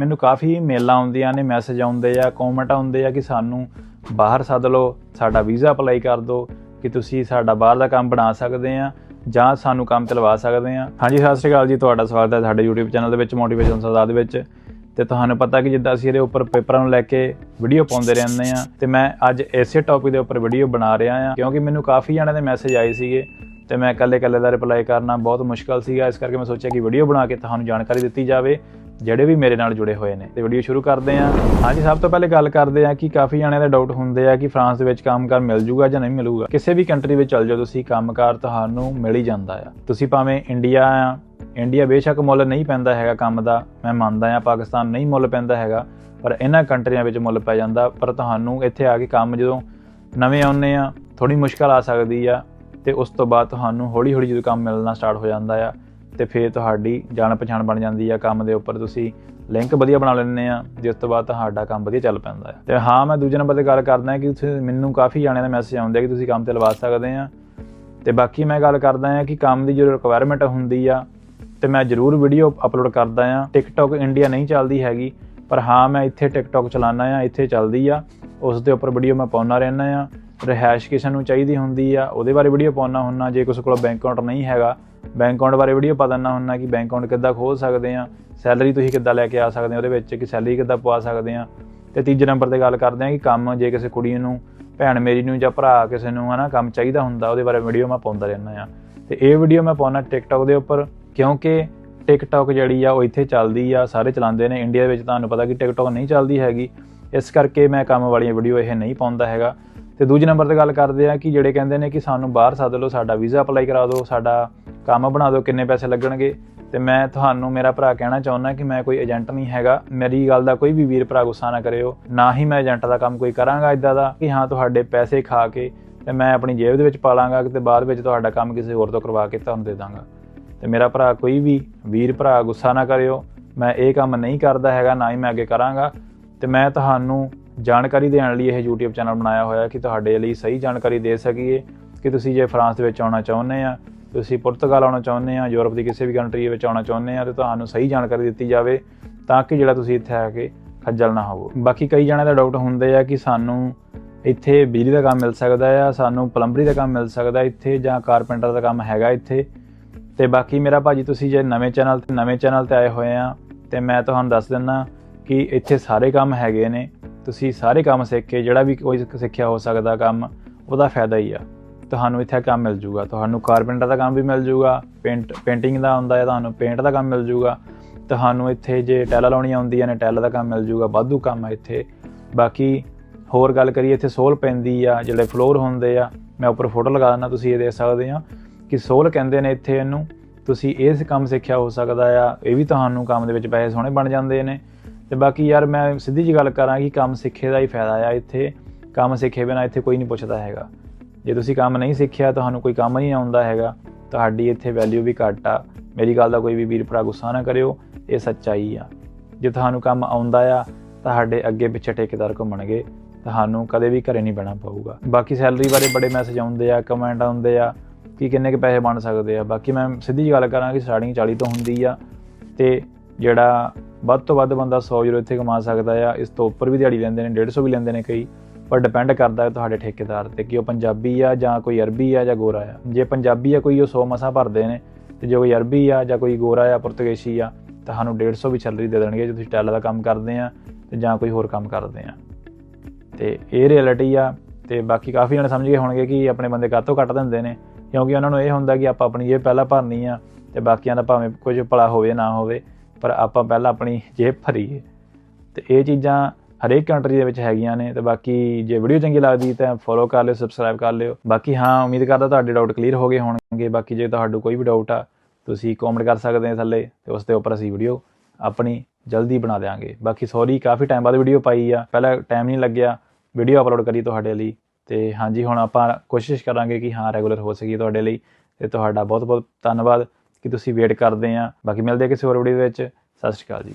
ਮੈਨੂੰ ਕਾਫੀ ਮੇਲਾਂ ਆਉਂਦੀਆਂ ਨੇ ਮੈਸੇਜ ਆਉਂਦੇ ਆ ਕਮੈਂਟ ਆਉਂਦੇ ਆ ਕਿ ਸਾਨੂੰ ਬਾਹਰ ਸੱਦ ਲਓ, ਸਾਡਾ ਵੀਜ਼ਾ ਅਪਲਾਈ ਕਰ ਦਿਓ, ਕਿ ਤੁਸੀਂ ਸਾਡਾ ਬਾਹਰ ਦਾ ਕੰਮ ਬਣਾ ਸਕਦੇ ਆ ਜਾਂ ਸਾਨੂੰ ਕੰਮ ਤੇ ਲਵਾ ਸਕਦੇ ਆ। ਹਾਂਜੀ, ਸਤਿ ਸ਼੍ਰੀ ਅਕਾਲ ਜੀ, ਤੁਹਾਡਾ ਸਵਾਗਤ ਹੈ ਸਾਡੇ YouTube ਚੈਨਲ ਦੇ ਵਿੱਚ ਮੋਟੀਵੇਸ਼ਨ ਸਰਦਾਰ ਦੇ ਵਿੱਚ। ਤੇ ਤੁਹਾਨੂੰ ਪਤਾ ਕਿ ਜਿੱਦਾਂ ਅਸੀਂ ਇਹਦੇ ਉੱਪਰ ਪੇਪਰਾਂ ਨੂੰ ਲੈ ਕੇ ਵੀਡੀਓ ਪਾਉਂਦੇ ਰਹਿੰਦੇ ਆ, ਤੇ ਮੈਂ ਅੱਜ ਇਸੇ ਟੌਪਿਕ ਦੇ ਉੱਪਰ ਵੀਡੀਓ ਬਣਾ ਰਿਹਾ ਆ, ਕਿਉਂਕਿ ਮੈਨੂੰ ਕਾਫੀ ਜਣਿਆਂ ਦੇ ਮੈਸੇਜ ਆਏ ਸੀਗੇ, ਤੇ ਮੈਂ ਇਕੱਲੇ ਇਕੱਲੇ ਦਾ ਰਿਪਲਾਈ ਕਰਨਾ ਬਹੁਤ ਮੁਸ਼ਕਲ ਸੀਗਾ। ਇਸ ਕਰਕੇ ਮੈਂ ਸੋਚਿਆ ਕਿ ਵੀਡੀਓ ਬਣਾ ਕੇ ਤੁਹਾਨੂੰ ਜਾਣਕਾਰੀ ਦਿੱਤੀ ਜਾਵੇ। ਜਿਹੜੇ ਵੀ ਮੇਰੇ ਨਾਲ ਜੁੜੇ ਹੋਏ ਨੇ। ਤੇ ਵੀਡੀਓ ਸ਼ੁਰੂ ਕਰਦੇ ਹਾਂ। ਹਾਂਜੀ, ਸਭ ਤੋਂ ਪਹਿਲੇ ਗੱਲ ਕਰਦੇ ਹਾਂ ਕਿ ਕਾਫੀ ਜਣਿਆਂ ਦੇ ਡਾਊਟ ਹੁੰਦੇ ਆ ਕਿ ਫਰਾਂਸ ਦੇ ਵਿੱਚ ਕੰਮਕਾਰ ਮਿਲ ਜੂਗਾ ਜਾਂ ਨਹੀਂ ਮਿਲੂਗਾ। ਕਿਸੇ ਵੀ ਕੰਟਰੀ ਵਿੱਚ ਚਲ ਜਾਓ ਤੁਸੀਂ, ਕੰਮਕਾਰ ਤੁਹਾਨੂੰ ਮਿਲ ਹੀ ਜਾਂਦਾ ਆ। ਤੁਸੀਂ ਭਾਵੇਂ ਇੰਡੀਆ ਆ ਇੰਡੀਆ ਬੇਸ਼ੱਕ ਮੁੱਲ ਨਹੀਂ ਪੈਂਦਾ ਹੈਗਾ ਕੰਮ ਦਾ। ਮੈਂ ਮੰਨਦਾ ਆ, ਪਾਕਿਸਤਾਨ ਨਹੀਂ ਮੁੱਲ ਪੈਂਦਾ ਹੈਗਾ, ਪਰ ਇਹਨਾਂ ਕੰਟਰੀਆਂ ਵਿੱਚ ਮੁੱਲ ਪੈ ਜਾਂਦਾ। ਪਰ ਤੁਹਾਨੂੰ ਇੱਥੇ ਆ ਕੇ ਕੰਮ ਜਦੋਂ ਨਵੇਂ ਆਉਂਦੇ ਆ ਥੋੜੀ ਮੁਸ਼ਕਲ ਆ ਸਕਦੀ ਆ, ਤੇ ਉਸ ਤੋਂ ਬਾਅਦ ਤੁਹਾਨੂੰ ਹੌਲੀ ਹੌਲੀ ਜਦੋਂ ਕੰਮ ਮਿਲਣਾ ਸਟਾਰਟ ਹੋ ਜਾਂਦਾ ਆ ਤੇ ਫਿਰ ਤੁਹਾਡੀ ਜਾਣ ਪਛਾਣ ਬਣ ਜਾਂਦੀ ਆ ਕੰਮ ਦੇ ਉੱਪਰ। ਤੁਸੀਂ ਲਿੰਕ ਵਧੀਆ ਬਣਾ ਲੈਂਦੇ ਆ ਜਿਸ ਤੋਂ ਬਾਅਦ ਤੁਹਾਡਾ ਕੰਮ ਵਧੀਆ ਚੱਲ ਪੈਂਦਾ ਹੈ ਤੇ ਹਾਂ, ਮੈਂ ਦੂਜੇ ਨੰਬਰ ਤੇ ਗੱਲ ਕਰਦਾ ਕਿ ਤੁਸੀਂ ਮੈਨੂੰ ਕਾਫੀ ਜਾਣਿਆਂ ਦੇ ਮੈਸੇਜ ਆਉਂਦੇ ਕਿ ਤੁਸੀਂ ਕੰਮ ਤੇ ਲਵਾ ਸਕਦੇ ਆ। ਤੇ ਬਾਕੀ ਮੈਂ ਗੱਲ ਕਰਦਾ ਆ ਕਿ ਕੰਮ ਦੀ ਜੋ ਰਿਕੁਆਇਰਮੈਂਟ ਹੁੰਦੀ ਆ, ਤੇ ਮੈਂ ਜ਼ਰੂਰ ਵੀਡੀਓ ਅਪਲੋਡ ਕਰਦਾ ਆ। ਟਿਕਟੌਕ ਇੰਡੀਆ ਨਹੀਂ ਚੱਲਦੀ ਹੈਗੀ, ਪਰ ਹਾਂ, ਮੈਂ ਇੱਥੇ ਟਿਕਟੌਕ ਚਲਾਉਂਦਾ ਆ, ਇੱਥੇ ਚੱਲਦੀ ਆ। ਉਸ ਦੇ ਉੱਪਰ ਵੀਡੀਓ ਮੈਂ ਪਾਉਣਾ ਰਹਿੰਦਾ ਆ। ਰਿਹਾਇਸ਼ ਕਿਸੇ ਨੂੰ ਚਾਹੀਦੀ ਹੁੰਦੀ ਆ, ਉਹਦੇ ਬਾਰੇ ਵੀਡੀਓ ਪਾਉਣਾ ਹੁੰਨਾ, ਜੇ ਕਿਸੇ ਕੋਲ ਬੈਂਕ ਅਕਾਊਂਟ ਨਹੀਂ ਹੈਗਾ ਬੈਂਕ ਅਕਾਊਂਟ ਬਾਰੇ ਵੀਡੀਓ ਪਾ ਦਿੰਦਾ ਹੁੰਨਾ ਕਿ ਬੈਂਕ ਅਕਾਊਂਟ ਕਿੱਦਾਂ ਖੋਲ ਸਕਦੇ ਆ ਸੈਲਰੀ ਤੁਸੀਂ ਕਿੱਦਾਂ ਲੈ ਕੇ ਆ ਸਕਦੇ ਹੋ, ਉਹਦੇ ਵਿੱਚ ਕਿ ਸੈਲਰੀ ਕਿੱਦਾਂ ਪਵਾ ਸਕਦੇ ਆ ਤੇ ਤੀਜੇ ਨੰਬਰ ਤੇ ਗੱਲ ਕਰਦੇ ਆ ਕਿ ਕੰਮ ਜੇ ਕਿਸੇ ਕੁੜੀ ਨੂੰ, ਭੈਣ ਮੇਰੀ ਨੂੰ ਜਾਂ ਭਰਾ ਕਿਸੇ ਨੂੰ ਹਨਾ ਕੰਮ ਚਾਹੀਦਾ ਹੁੰਦਾ, ਉਹਦੇ ਬਾਰੇ ਵੀਡੀਓ ਮੈਂ ਪਾਉਂਦਾ ਰਹਿੰਦਾ ਆ ਤੇ ਇਹ ਵੀਡੀਓ ਮੈਂ ਪਾਉਣਾ ਟਿਕਟੌਕ ਦੇ ਉੱਪਰ, ਕਿਉਂਕਿ ਟਿਕਟੌਕ ਜਿਹੜੀ ਆ ਉਹ ਇੱਥੇ ਚੱਲਦੀ ਆ, ਸਾਰੇ ਚਲਾਉਂਦੇ ਨੇ ਇੰਡੀਆ ਦੇ ਵਿੱਚ ਤੁਹਾਨੂੰ ਪਤਾ ਕਿ ਟਿਕਟੌਕ ਨਹੀਂ ਚੱਲਦੀ ਹੈਗੀ। ਇਸ ਕਰਕੇ ਮੈਂ ਕੰਮ ਵਾਲੀਆਂ ਵੀਡੀਓ ਇਹ ਨਹੀਂ ਪਾਉਂਦਾ ਹੈਗਾ। ਤੇ ਦੂਜੇ ਨੰਬਰ ਤੇ ਗੱਲ ਕਰਦੇ ਆ ਕਿ ਜਿਹੜੇ ਕਹਿੰਦੇ ਨੇ ਕਿ ਸਾਨੂੰ ਬਾਹਰ ਸੱਦ ਲਓ, ਸਾਡਾ ਵੀਜ਼ਾ ਅਪਲਾਈ ਕਰਾ ਦਿਓ, ਸਾਡਾ ਕੰਮ ਬਣਾ ਦਿਓ, ਕਿੰਨੇ ਪੈਸੇ ਲੱਗਣਗੇ। ਤੇ ਮੈਂ ਤੁਹਾਨੂੰ, ਮੇਰਾ ਭਰਾ ਕਹਿਣਾ ਚਾਹੁੰਦਾ ਕਿ ਮੈਂ ਕੋਈ ਏਜੰਟ ਨਹੀਂ ਹੈਗਾ। ਮੇਰੀ ਗੱਲ ਦਾ ਕੋਈ ਵੀ ਵੀਰ ਭਰਾ ਗੁੱਸਾ ਨਾ ਕਰਿਓ। ਨਾ ਹੀ ਮੈਂ ਏਜੰਟ ਦਾ ਕੰਮ ਕੋਈ ਕਰਾਂਗਾ ਇਦਾਂ ਦਾ ਕਿ ਹਾਂ, ਤੁਹਾਡੇ ਪੈਸੇ ਖਾ ਕੇ ਤੇ ਮੈਂ ਆਪਣੀ ਜੇਬ ਦੇ ਵਿੱਚ ਪਾ ਲਾਂਗਾ ਤੇ ਬਾਅਦ ਵਿੱਚ ਤੁਹਾਡਾ ਕੰਮ ਕਿਸੇ ਹੋਰ ਤੋਂ ਕਰਵਾ ਕੇ ਤੁਹਾਨੂੰ ਦੇ ਦਾਂਗਾ। ਤੇ ਮੇਰਾ ਭਰਾ ਕੋਈ ਵੀ ਵੀਰ ਭਰਾ ਗੁੱਸਾ ਨਾ ਕਰਿਓ। ਮੈਂ ਇਹ ਕੰਮ ਨਹੀਂ ਕਰਦਾ ਹੈਗਾ, ਨਾ ਹੀ ਮੈਂ ਅੱਗੇ ਕਰਾਂਗਾ। ਤੇ ਮੈਂ ਤੁਹਾਨੂੰ ਜਾਣਕਾਰੀ ਦੇਣ ਲਈ ਇਹ YouTube ਚੈਨਲ ਬਣਾਇਆ ਹੋਇਆ ਕਿ ਤੁਹਾਡੇ ਲਈ ਸਹੀ ਜਾਣਕਾਰੀ ਦੇ ਸਕੀਏ ਕਿ ਤੁਸੀਂ ਜੇ ਫਰਾਂਸ ਦੇ ਵਿੱਚ ਆਉਣਾ ਚਾਹੁੰਦੇ ਆ ਤੁਸੀਂ ਪੁਰਤਗਾਲ ਆਉਣਾ ਚਾਹੁੰਦੇ ਆ, ਯੂਰਪ ਦੀ ਕਿਸੇ ਵੀ ਕੰਟਰੀ ਵਿੱਚ ਆਉਣਾ ਚਾਹੁੰਦੇ ਆ ਤੇ ਤੁਹਾਨੂੰ ਸਹੀ ਜਾਣਕਾਰੀ ਦਿੱਤੀ ਜਾਵੇ ਤਾਂ ਕਿ ਜਿਹੜਾ ਤੁਸੀਂ ਇੱਥੇ ਆ ਕੇ ਖੱਜਲ ਨਾ ਹੋਵੋ। ਬਾਕੀ ਕਈ ਜਣਿਆਂ ਦਾ ਡਾਊਟ ਹੁੰਦੇ ਆ ਕਿ ਸਾਨੂੰ ਇੱਥੇ ਬਿਜਲੀ ਦਾ ਕੰਮ ਮਿਲ ਸਕਦਾ ਆ, ਸਾਨੂੰ ਪਲੰਬਰੀ ਦਾ ਕੰਮ ਮਿਲ ਸਕਦਾ ਇੱਥੇ ਜਾਂ ਕਾਰਪੈਂਟਰ ਦਾ ਕੰਮ ਹੈਗਾ ਇੱਥੇ। ਤੇ ਬਾਕੀ ਮੇਰਾ ਭਾਜੀ, ਤੁਸੀਂ ਜੇ ਨਵੇਂ ਚੈਨਲ ਤੇ ਨਵੇਂ ਚੈਨਲ ਤੇ ਆਏ ਹੋਏ ਆ, ਤੇ ਮੈਂ ਤੁਹਾਨੂੰ ਦੱਸ ਦਿੰਦਾ ਕਿ ਇੱਥੇ ਸਾਰੇ ਕੰਮ ਹੈਗੇ ਨੇ। ਤੁਸੀਂ ਸਾਰੇ ਕੰਮ ਸਿੱਖ ਕੇ ਜਿਹੜਾ ਵੀ ਕੋਈ ਸਿੱਖਿਆ ਹੋ ਸਕਦਾ ਕੰਮ, ਉਹਦਾ ਫਾਇਦਾ ਹੀ ਆ। ਤੁਹਾਨੂੰ ਇੱਥੇ ਕੰਮ ਮਿਲ ਜੂਗਾ। ਤੁਹਾਨੂੰ ਕਾਰਪੈਂਟਰ ਦਾ ਕੰਮ ਵੀ ਮਿਲ ਜੂਗਾ, ਪੇਂਟ, ਪੇਂਟਿੰਗ ਦਾ ਹੁੰਦਾ ਹੈ ਤੁਹਾਨੂੰ ਪੇਂਟ ਦਾ ਕੰਮ ਮਿਲ ਜੂਗਾ। ਤੁਹਾਨੂੰ ਇੱਥੇ ਜੇ ਟੈਲਾਂ ਲਾਉਣੀਆਂ ਹੁੰਦੀਆਂ ਨੇ, ਟੈਲ ਦਾ ਕੰਮ ਮਿਲ ਜੂਗਾ, ਵਾਧੂ ਕੰਮ ਹੈ ਇੱਥੇ। ਬਾਕੀ ਹੋਰ ਗੱਲ ਕਰੀਏ, ਇੱਥੇ ਸੋਲ ਪੈਂਦੀ ਆ, ਜਿਹੜੇ ਫਲੋਰ ਹੁੰਦੇ ਆ, ਮੈਂ ਉੱਪਰ ਫੋਟੋ ਲਗਾ ਦਿੰਦਾ, ਤੁਸੀਂ ਇਹ ਦੇਖ ਸਕਦੇ ਆ ਕਿ ਸੋਲ ਕਹਿੰਦੇ ਨੇ ਇੱਥੇ ਇਹਨੂੰ। ਤੁਸੀਂ ਇਸ ਕੰਮ ਸਿੱਖਿਆ ਹੋ ਸਕਦਾ ਆ, ਇਹ ਵੀ ਤੁਹਾਨੂੰ ਕੰਮ ਦੇ ਵਿੱਚ ਪੈਸੇ ਸੋਹਣੇ ਬਣ ਜਾਂਦੇ ਨੇ। ਤੇ ਬਾਕੀ ਯਾਰ, ਮੈਂ ਸਿੱਧੀ ਜੀ ਗੱਲ ਕਰਾਂ ਕਿ ਕੰਮ ਸਿੱਖੇ ਦਾ ਹੀ ਫਾਇਦਾ ਆ ਇੱਥੇ। ਕੰਮ ਸਿੱਖੇ ਬਿਨਾ ਇੱਥੇ ਕੋਈ ਨਹੀਂ ਪੁੱਛਦਾ ਹੈਗਾ। ਜੇ ਤੁਸੀਂ ਕੰਮ ਨਹੀਂ ਸਿੱਖਿਆ, ਤੁਹਾਨੂੰ ਕੋਈ ਕੰਮ ਨਹੀਂ ਆਉਂਦਾ ਹੈਗਾ, ਤੁਹਾਡੀ ਇੱਥੇ ਵੈਲਿਊ ਵੀ ਘੱਟ ਆ। ਮੇਰੀ ਗੱਲ ਦਾ ਕੋਈ ਵੀ ਵੀਰ ਭਰਾ ਗੁੱਸਾ ਨਾ ਕਰਿਓ, ਇਹ ਸੱਚਾਈ ਆ। ਜੇ ਤੁਹਾਨੂੰ ਕੰਮ ਆਉਂਦਾ ਆ, ਤੁਹਾਡੇ ਅੱਗੇ ਪਿੱਛੇ ਠੇਕੇਦਾਰ ਘੁੰਮਣਗੇ, ਤੁਹਾਨੂੰ ਕਦੇ ਵੀ ਘਰੇ ਨਹੀਂ ਬਣਾ ਪਊਗਾ। ਬਾਕੀ ਸੈਲਰੀ ਬਾਰੇ ਬੜੇ ਮੈਸੇਜ ਆਉਂਦੇ ਆ ਕਮੈਂਟ ਆਉਂਦੇ ਆ, ਕਿ ਕਿੰਨੇ ਕੁ ਪੈਸੇ ਬਣ ਸਕਦੇ ਆ। ਬਾਕੀ ਮੈਂ ਸਿੱਧੀ ਜੀ ਗੱਲ ਕਰਾਂ ਕਿ ਸਟਾਰਟਿੰਗ 40 ਤੋਂ ਹੁੰਦੀ ਆ, ਤੇ ਜਿਹੜਾ ਵੱਧ ਤੋਂ ਵੱਧ ਬੰਦਾ 100 ਯੂਰੋ ਇੱਥੇ ਕਮਾ ਸਕਦਾ ਆ, ਇਸ ਤੋਂ ਉੱਪਰ ਵੀ ਦਿਹਾੜੀ ਲੈਂਦੇ ਨੇ 150 ਵੀ ਲੈਂਦੇ ਨੇ ਕਈ ਪਰ ਡਿਪੈਂਡ ਕਰਦਾ ਹੈ ਤੁਹਾਡੇ ਠੇਕੇਦਾਰ ਤੇ ਕਿ ਉਹ ਪੰਜਾਬੀ ਆ ਜਾਂ ਕੋਈ ਅਰਬੀ ਆ ਜਾਂ ਗੋਰਾ ਆ। ਜੇ ਪੰਜਾਬੀ ਆ, ਕੋਈ ਉਹ 100 ਮਸਾਂ ਭਰਦੇ ਨੇ ਤੇ ਜੇ ਕੋਈ ਅਰਬੀ ਆ ਜਾਂ ਕੋਈ ਗੋਰਾ ਆ ਪੁਰਤਗਾਲੀ ਆ ਤੁਹਾਨੂੰ 150 ਵੀ ਸੈਲਰੀ ਦੇ ਦੇਣਗੇ ਜੇ ਤੁਸੀਂ ਟੈਲ ਦਾ ਕੰਮ ਕਰਦੇ ਆ ਤੇ ਜਾਂ ਕੋਈ ਹੋਰ ਕੰਮ ਕਰਦੇ ਆ। ਤੇ ਇਹ ਰਿਐਲਿਟੀ ਆ ਤੇ ਬਾਕੀ ਕਾਫੀ ਜਣੇ ਸਮਝ ਗਏ ਹੋਣਗੇ ਕਿ ਆਪਣੇ ਬੰਦੇ ਕਾਤੋਂ ਕੱਟ ਦਿੰਦੇ ਨੇ, ਕਿਉਂਕਿ ਉਹਨਾਂ ਨੂੰ ਇਹ ਹੁੰਦਾ ਕਿ ਆਪਾਂ ਆਪਣੀ ਜੇਬ ਪਹਿਲਾਂ ਭਰਨੀ ਆ ਤੇ ਬਾਕੀਆਂ ਦਾ ਭਾਵੇਂ ਕੁਝ ਭਲਾ ਹੋਵੇ ਨਾ ਹੋਵੇ, ਪਰ ਆਪਾਂ ਪਹਿਲਾਂ ਆਪਣੀ ਜੇਬ ਭਰੀਏ। ਤੇ ਇਹ ਚੀਜ਼ਾਂ ਹਰੇਕ ਕੰਟਰੀ ਦੇ ਵਿੱਚ ਹੈਗੀਆਂ ਨੇ ਤੇ ਬਾਕੀ ਜੇ ਵੀਡੀਓ ਚੰਗੀ ਲੱਗਦੀ ਤਾਂ ਫੋਲੋ ਕਰ ਲਿਓ ਸਬਸਕ੍ਰਾਈਬ ਕਰ ਲਿਓ। ਬਾਕੀ ਹਾਂ, ਉਮੀਦ ਕਰਦਾ ਤੁਹਾਡੇ ਡਾਊਟ ਕਲੀਅਰ ਹੋ ਗਏ ਹੋਣਗੇ। ਬਾਕੀ ਜੇ ਤੁਹਾਨੂੰ ਕੋਈ ਵੀ ਡਾਊਟ ਆ, ਤੁਸੀਂ ਕਮੈਂਟ ਕਰ ਸਕਦੇ ਆ ਥੱਲੇ ਤੇ ਉਸ ਦੇ ਉੱਪਰ ਅਸੀਂ ਵੀਡੀਓ ਆਪਣੀ ਜਲਦੀ ਬਣਾ ਦੇਵਾਂਗੇ ਬਾਕੀ ਸੌਰੀ ਕਾਫੀ ਟਾਈਮ ਬਾਅਦ ਵੀਡੀਓ ਪਾਈ ਆ। ਪਹਿਲਾਂ ਟਾਈਮ ਨਹੀਂ ਲੱਗਿਆ ਵੀਡੀਓ ਅਪਲੋਡ ਕਰੀ ਤੁਹਾਡੇ ਲਈ। ਤੇ ਹਾਂਜੀ, ਹੁਣ ਆਪਾਂ ਕੋਸ਼ਿਸ਼ ਕਰਾਂਗੇ ਕਿ ਹਾਂ ਰੈਗੂਲਰ ਹੋ ਸਕੀਏ ਤੁਹਾਡੇ ਲਈ। ਤੇ ਤੁਹਾਡਾ ਬਹੁਤ ਬਹੁਤ ਧੰਨਵਾਦ ਕਿ ਤੁਸੀਂ ਵੇਟ ਕਰਦੇ ਆ। ਬਾਕੀ ਮਿਲਦੇ ਕਿਸੇ ਹੋਰ ਵੀਡੀਓ ਵਿੱਚ। ਸਤਿ ਸ਼੍ਰੀ ਅਕਾਲ ਜੀ।